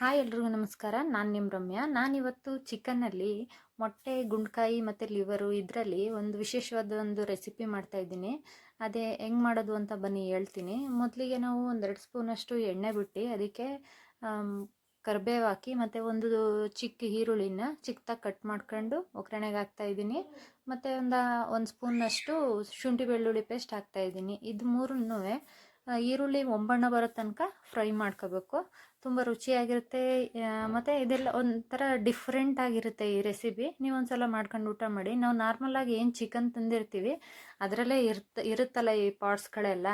Hi ಎಲ್ರಿಗೂ ನಮಸ್ಕಾರ. ನಾನು ನಿಮ್ಮ ರಮ್ಯಾ. ನಾನಿವತ್ತು ಚಿಕನ್ನಲ್ಲಿ ಮೊಟ್ಟೆ, ಗುಂಡ್ಕಾಯಿ ಮತ್ತು ಲಿವರು ಇದರಲ್ಲಿ ಒಂದು ವಿಶೇಷವಾದ ಒಂದು ರೆಸಿಪಿ ಮಾಡ್ತಾಯಿದ್ದೀನಿ ಅದೇ ಹೆಂಗೆ ಮಾಡೋದು ಅಂತ ಬನ್ನಿ ಹೇಳ್ತೀನಿ. ಮೊದಲಿಗೆ ನಾವು ಒಂದೆರಡು ಸ್ಪೂನಷ್ಟು ಎಣ್ಣೆ ಬಿಟ್ಟು ಅದಕ್ಕೆ ಕರಿಬೇವು ಹಾಕಿ ಮತ್ತು ಒಂದು ಚಿಕ್ಕ ಈರುಳ್ಳಿನ ಚಿಕ್ಕದಾಗಿ ಕಟ್ ಮಾಡ್ಕೊಂಡು ಒಗ್ಗರಣೆಗೆ ಹಾಕ್ತಾಯಿದ್ದೀನಿ ಮತ್ತು ಒಂದು ಒಂದು ಸ್ಪೂನಷ್ಟು ಶುಂಠಿ ಬೆಳ್ಳುಳ್ಳಿ ಪೇಸ್ಟ್ ಹಾಕ್ತಾಯಿದ್ದೀನಿ ಇದು ಮೂರನ್ನೂ ಈರುಳ್ಳಿ ಒಂಬಣ್ಣ ಬರೋ ತನಕ ಫ್ರೈ ಮಾಡ್ಕೋಬೇಕು. ತುಂಬ ರುಚಿಯಾಗಿರುತ್ತೆ. ಮತ್ತು ಇದೆಲ್ಲ ಒಂಥರ ಡಿಫ್ರೆಂಟ್ ಆಗಿರುತ್ತೆ ಈ ರೆಸಿಪಿ ನೀವು ಒಂದ್ಸಲ ಮಾಡ್ಕೊಂಡು ಊಟ ಮಾಡಿ. ನಾವು ನಾರ್ಮಲಾಗಿ ಏನು ಚಿಕನ್ ತಂದಿರ್ತೀವಿ, ಅದರಲ್ಲೇ ಇರ್ತ, ಇರುತ್ತಲ್ಲ ಈ ಪಾಟ್ಸ್ಗಳೆಲ್ಲ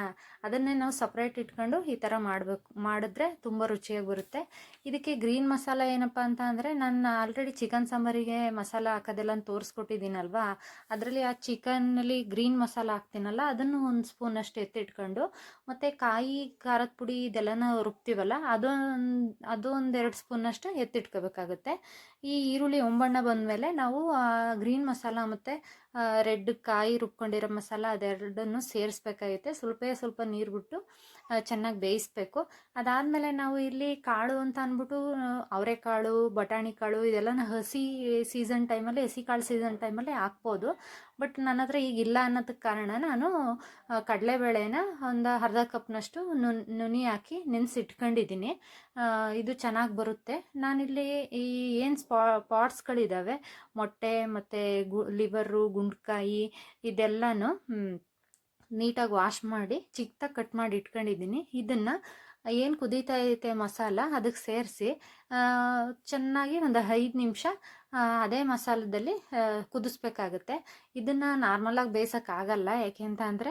ಅದನ್ನೇ ನಾವು ಸಪ್ರೇಟ್ ಇಟ್ಕೊಂಡು ಈ ಥರ ಮಾಡಬೇಕು, ಮಾಡಿದ್ರೆ ತುಂಬ ರುಚಿಯಾಗಿ ಬರುತ್ತೆ. ಇದಕ್ಕೆ ಗ್ರೀನ್ ಮಸಾಲ ಏನಪ್ಪ ಅಂತ ಅಂದರೆ, ನಾನು ಆಲ್ರೆಡಿ ಚಿಕನ್ ಸಾಂಬಾರಿಗೆ ಮಸಾಲ ಹಾಕೋದೆಲ್ಲ ತೋರಿಸ್ಕೊಟ್ಟಿದ್ದೀನಲ್ವಾ, ಅದರಲ್ಲಿ ಆ ಚಿಕನ್ನಲ್ಲಿ ಗ್ರೀನ್ ಮಸಾಲ ಹಾಕ್ತೀನಲ್ಲ, ಅದನ್ನು ಒಂದು ಸ್ಪೂನಷ್ಟು ಎತ್ತಿಟ್ಕೊಂಡು, ಮತ್ತು ಕಾಯಿ, ಖಾರದ ಪುಡಿ ಇದೆಲ್ಲನ ರುಬ್ತೀವಲ್ಲ, ಅದು ಒಂದು ಎರಡು ಸ್ಪೂನಷ್ಟು ಎತ್ತಿಟ್ಕೋಬೇಕಾಗುತ್ತೆ. ಈ ಈರುಳ್ಳಿ ಒಂಬಣ್ಣ ಬಂದಮೇಲೆ ನಾವು ಗ್ರೀನ್ ಮಸಾಲ ಮತ್ತು ರೆಡ್ ಕಾಯಿ ರುಬ್ಕೊಂಡಿರೋ ಮಸಾಲ ಅದೆರಡನ್ನು ಸೇರಿಸ್ಬೇಕಾಗುತ್ತೆ. ಸ್ವಲ್ಪ ಸ್ವಲ್ಪ ನೀರು ಬಿಟ್ಟು ಚೆನ್ನಾಗಿ ಬೇಯಿಸ್ಬೇಕು. ಅದಾದಮೇಲೆ ನಾವು ಇಲ್ಲಿ ಕಾಳು ಅಂತ ಅಂದ್ಬಿಟ್ಟು, ಅವರೆಕಾಳು, ಬಟಾಣಿ ಕಾಳು ಇದೆಲ್ಲ ಹಸಿ ಸೀಸನ್ ಟೈಮಲ್ಲಿ ಹಸಿ ಕಾಳು ಸೀಸನ್ ಟೈಮಲ್ಲಿ ಹಾಕ್ಬೋದು. ಬಟ್ ನನ್ನ ಹತ್ರ ಈಗ ಇಲ್ಲ ಅನ್ನೋದಕ್ಕೆ ಕಾರಣ ನಾನು ಕಡಲೆಬೇಳೆನ ಒಂದು ಅರ್ಧ ಕಪ್ನಷ್ಟು ನುನಿ ಹಾಕಿ ನೆನೆಸಿಟ್ಕೊಂಡಿದ್ದೀನಿ. ಇದು ಚೆನ್ನಾಗಿ ಬರುತ್ತೆ. ನಾನಿಲ್ಲಿ ಈ ಏನು ಸ್ಪಾ ಪಾಟ್ಸ್ಗಳಿದ್ದಾವೆ ಮೊಟ್ಟೆ ಮತ್ತು ಗು ಲಿವರು ಗುಂಡ್ಕಾಯಿ ಇದೆಲ್ಲನೂ ನೀಟಾಗಿ ವಾಶ್ ಮಾಡಿ ಚಿಕ್ಕದಾಗಿ ಕಟ್ ಮಾಡಿ ಇಟ್ಕೊಂಡಿದ್ದೀನಿ. ಇದನ್ನು ಏನು ಕುದೀತಾ ಐತೆ ಮಸಾಲ ಅದಕ್ಕೆ ಸೇರಿಸಿ ಚೆನ್ನಾಗಿ ಒಂದು ಐದು ನಿಮಿಷ ಅದೇ ಮಸಾಲದಲ್ಲಿ ಕುದಿಸ್ಬೇಕಾಗುತ್ತೆ. ಇದನ್ನು ನಾರ್ಮಲಾಗಿ ಬೇಯಿಸೋಕ್ಕಾಗಲ್ಲ. ಯಾಕೆ ಅಂತ ಅಂದರೆ,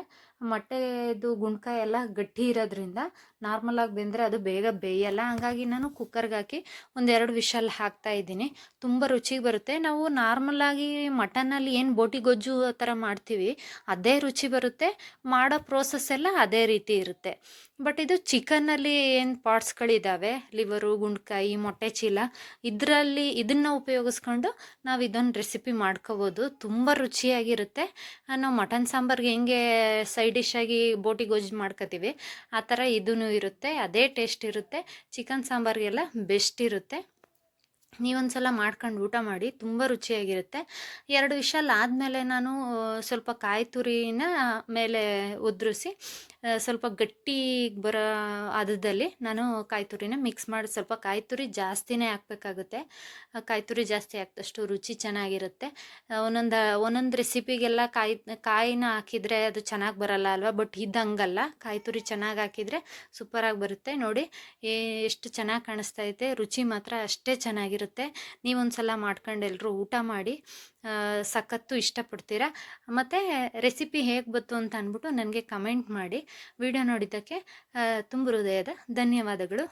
ಮೊಟ್ಟೆದು ಗುಣ್ಕಾಯಿ ಎಲ್ಲ ಗಟ್ಟಿ ಇರೋದ್ರಿಂದ ನಾರ್ಮಲಾಗಿ ಬೆಂದರೆ ಅದು ಬೇಗ ಬೇಯಲ್ಲ. ಹಾಗಾಗಿ ನಾನು ಕುಕ್ಕರ್ಗೆ ಹಾಕಿ ಒಂದೆರಡು ವಿಷಲ್ ಹಾಕ್ತಾ ಇದ್ದೀನಿ. ತುಂಬ ರುಚಿಗೆ ಬರುತ್ತೆ. ನಾವು ನಾರ್ಮಲಾಗಿ ಮಟನಲ್ಲಿ ಏನು ಬೋಟಿ ಗೊಜ್ಜು ಥರ ಮಾಡ್ತೀವಿ, ಅದೇ ರುಚಿ ಬರುತ್ತೆ. ಮಾಡೋ ಪ್ರೋಸೆಸ್ ಎಲ್ಲ ಅದೇ ರೀತಿ ಇರುತ್ತೆ. ಬಟ್ ಇದು ಚಿಕನ್ನಲ್ಲಿ ಏನು ಪಾರ್ಟ್ಸ್ಗಳಿದ್ದಾವೆ ಲಿವರು ಗುಂಡ್ಕಾಯಿ ಮೊಟ್ಟೆ ಚೀಲ, ಇದರಲ್ಲಿ ಇದನ್ನು ಉಪಯೋಗಿಸ್ಕೊಂಡು ನಾವು ಇದೊಂದು ರೆಸಿಪಿ ಮಾಡ್ಕೋಬೋದು. ತುಂಬ ರುಚಿಯಾಗಿರುತ್ತೆ. ನಾವು ಮಟನ್ ಸಾಂಬಾರ್ಗೆ ಹೆಂಗೆ ಸೈಡ್ ಡಿಶ್ಶಾಗಿ ಬೋಟಿ ಗೊಜ್ಜು ಮಾಡ್ಕೋತೀವಿ, ಆ ಥರ ಇದೂ ಇರುತ್ತೆ. ಅದೇ ಟೇಸ್ಟ್ ಇರುತ್ತೆ. ಚಿಕನ್ ಸಾಂಬಾರಿಗೆಲ್ಲ ಬೆಸ್ಟ್ ಇರುತ್ತೆ. ನೀವೊಂದ್ಸಲ ಮಾಡ್ಕೊಂಡು ಊಟ ಮಾಡಿ ತುಂಬ ರುಚಿಯಾಗಿರುತ್ತೆ. ಎರಡು ವಿಷಲ್ ಆದಮೇಲೆ ನಾನು ಸ್ವಲ್ಪ ಕಾಯಿ ತುರಿನ ಮೇಲೆ ಉದುರಿಸಿ ಸ್ವಲ್ಪ ಗಟ್ಟಿ ಬರೋ ಅದದಲ್ಲಿ ನಾನು ಕಾಯಿ ತುರಿನ ಮಿಕ್ಸ್ ಮಾಡಿ ಸ್ವಲ್ಪ ಕಾಯಿ ತುರಿ ಜಾಸ್ತಿನೇ ಹಾಕ್ಬೇಕಾಗುತ್ತೆ. ಕಾಯಿ ತುರಿ ಜಾಸ್ತಿ ಹಾಕಿದಷ್ಟು ರುಚಿ ಚೆನ್ನಾಗಿರುತ್ತೆ. ಒಂದೊಂದು ಒಂದೊಂದು ರೆಸಿಪಿಗೆಲ್ಲ ಕಾಯಿ, ಕಾಯಿನ ಹಾಕಿದರೆ ಅದು ಚೆನ್ನಾಗಿ ಬರಲ್ಲ ಅಲ್ವಾ? ಬಟ್ ಇದ್ದಂಗಲ್ಲ. ಕಾಯಿ ತುರಿ ಚೆನ್ನಾಗಿ ಹಾಕಿದರೆ ಸೂಪರಾಗಿ ಬರುತ್ತೆ. ನೋಡಿ ಎಷ್ಟು ಚೆನ್ನಾಗಿ ಕಾಣಿಸ್ತಾ ಐತೆ. ರುಚಿ ಮಾತ್ರ ಅಷ್ಟೇ ಚೆನ್ನಾಗಿರುತ್ತೆ. ನೀವೊಂದು ಸಲ ಮಾಡ್ಕೊಂಡು ಎಲ್ಲರೂ ಊಟ ಮಾಡಿ ಸಖತ್ತು ಇಷ್ಟಪಡ್ತೀರಾ? ಮತ್ತು ರೆಸಿಪಿ ಹೇಗೆ ಬಂತು ಅಂತ ಅಂದ್ಬಿಟ್ಟು ನನಗೆ ಕಮೆಂಟ್ ಮಾಡಿ. ವಿಡಿಯೋ ನೋಡಿದ್ದಕ್ಕೆ ತುಂಬ ಹೃದಯದ ಧನ್ಯವಾದಗಳು.